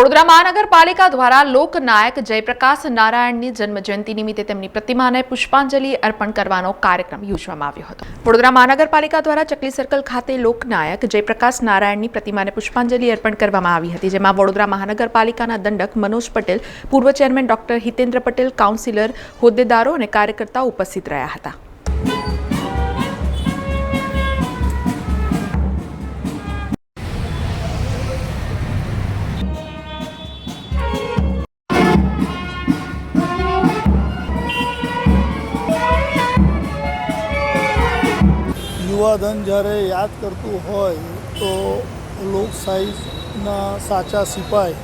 વડોદરા મહાનગરપાલિકા દ્વારા લોકનાયક જયપ્રકાશ નારાયણની જન્મજયંતિ નિમિત્તે તેમની પ્રતિમાને પુષ્પાંજલિ અર્પણ કરવાનો કાર્યક્રમ યોજવામાં આવ્યો હતો. વડોદરા મહાનગરપાલિકા દ્વારા ચકલી સર્કલ ખાતે લોકનાયક જયપ્રકાશ નારાયણની પ્રતિમાને પુષ્પાંજલિ અર્પણ કરવામાં આવી હતી, જેમાં વડોદરા મહાનગરપાલિકાના દંડક મનોજ પટેલ, પૂર્વ chairman doctor Hitendra Patel, councillor હોદ્દેદારો અને કાર્યકર્તાઓ ઉપસ્થિત રહ્યા હતા. યુવાધન જ્યારે યાદ કરતું હોય તો લોકશાહીના સાચા સિપાઈ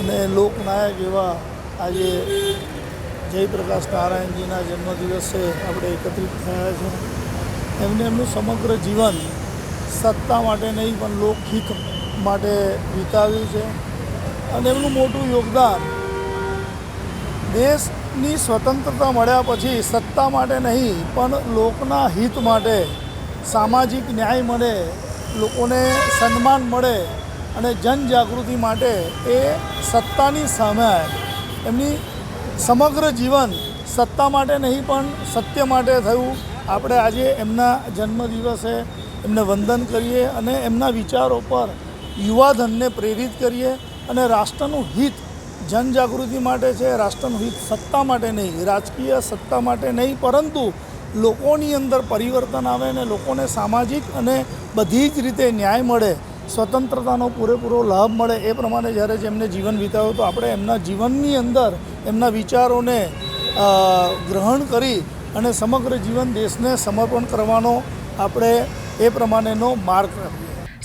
અને લોકનાયક એવા આજે જયપ્રકાશ નારાયણજીના જન્મદિવસે આપણે એકત્રિત થયા છે. એમને એમનું સમગ્ર જીવન સત્તા માટે નહીં, પણ લોકહિત માટે વિતાવ્યું છે. અને એમનું મોટું યોગદાન દેશની સ્વતંત્રતા મળ્યા પછી સત્તા માટે નહીં, પણ લોકના હિત માટે સામાજિક ન્યાય મળે, લોકોને સન્માન મળે અને જનજાગૃતિ માટે એ સત્તાની સામે એમની સમગ્ર જીવન સત્તા માટે નહીં, પણ સત્ય માટે થયું. આપણે આજે એમના જન્મદિવસે એમને વંદન કરીએ અને એમના વિચારો પર યુવાધનને પ્રેરિત કરીએ અને રાષ્ટ્રનું હિત જનજાગૃતિ માટે છે, રાષ્ટ્રનું હિત સત્તા માટે નહીં, રાજકીય સત્તા માટે નહીં, પરંતુ લોકોની અંદર પરિવર્તન આવે અને લોકોને સામાજિક અને બધી જ રીતે ન્યાય મળે, સ્વતંત્રતાનો પૂરેપૂરો લાભ મળે, એ પ્રમાણે જ્યારે જેમને જીવન વિતાવ્યું તો આપણે એમના જીવનની અંદર એમના વિચારોને ગ્રહણ કરી અને સમગ્ર જીવન દેશને સમર્પણ કરવાનો આપણે એ પ્રમાણેનો માર્ગ આપીએ